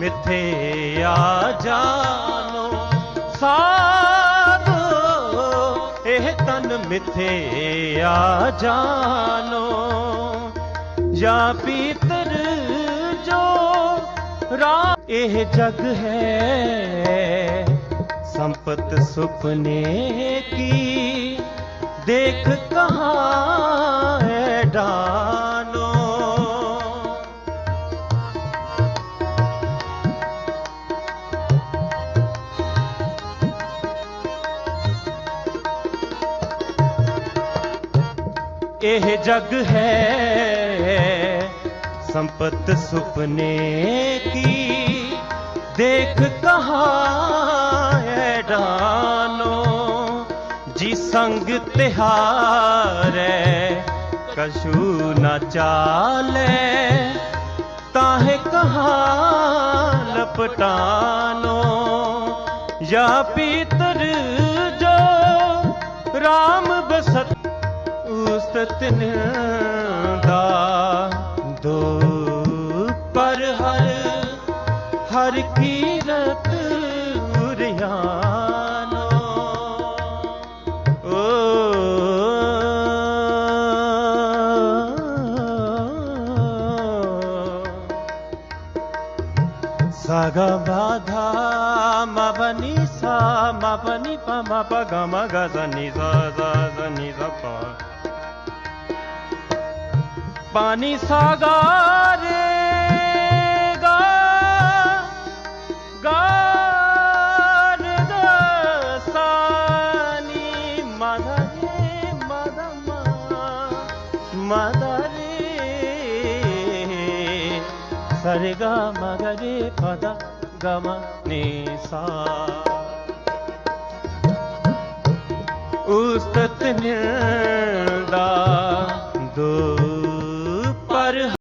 मिथ्या जानो साधो ए तन मिथ्या जानो या पीतर जो रा एह जग है संपत सुपने की देख कर यह जग है संपत सुपने की देख है डानो जी संग तिहार कशु न चाले ताहे कहा लपटानो या पीतर जो राम बसत ਤਿਨ ਦਾ ਦੋ ਪਰ ਹਰ ਹਰ ਕੀ ਰਤ ਉਰਿਆਨੋ ਓ ਸਾਗਾ ਬਾਧਾ ਮਵਨੀ ਸਾ ਮਵਨੀ ਪਮ ਪਗਮ ਗਜ਼ਨੀ ਜ਼ ਜ਼ ਜ਼ ਨੀ ਪਾਣੀ ਸਾਗਾਰੇਗਾ ਗਾਰਦ ਸਾਨੀ ਮਦਰੇ ਮਦਮਾ ਮਦਰੇ ਸਰਗਾ ਮਗਰੇ ਪਦਾ ਗਮਨੇ ਸਾ ਉਸਤਤ ਨਿਰ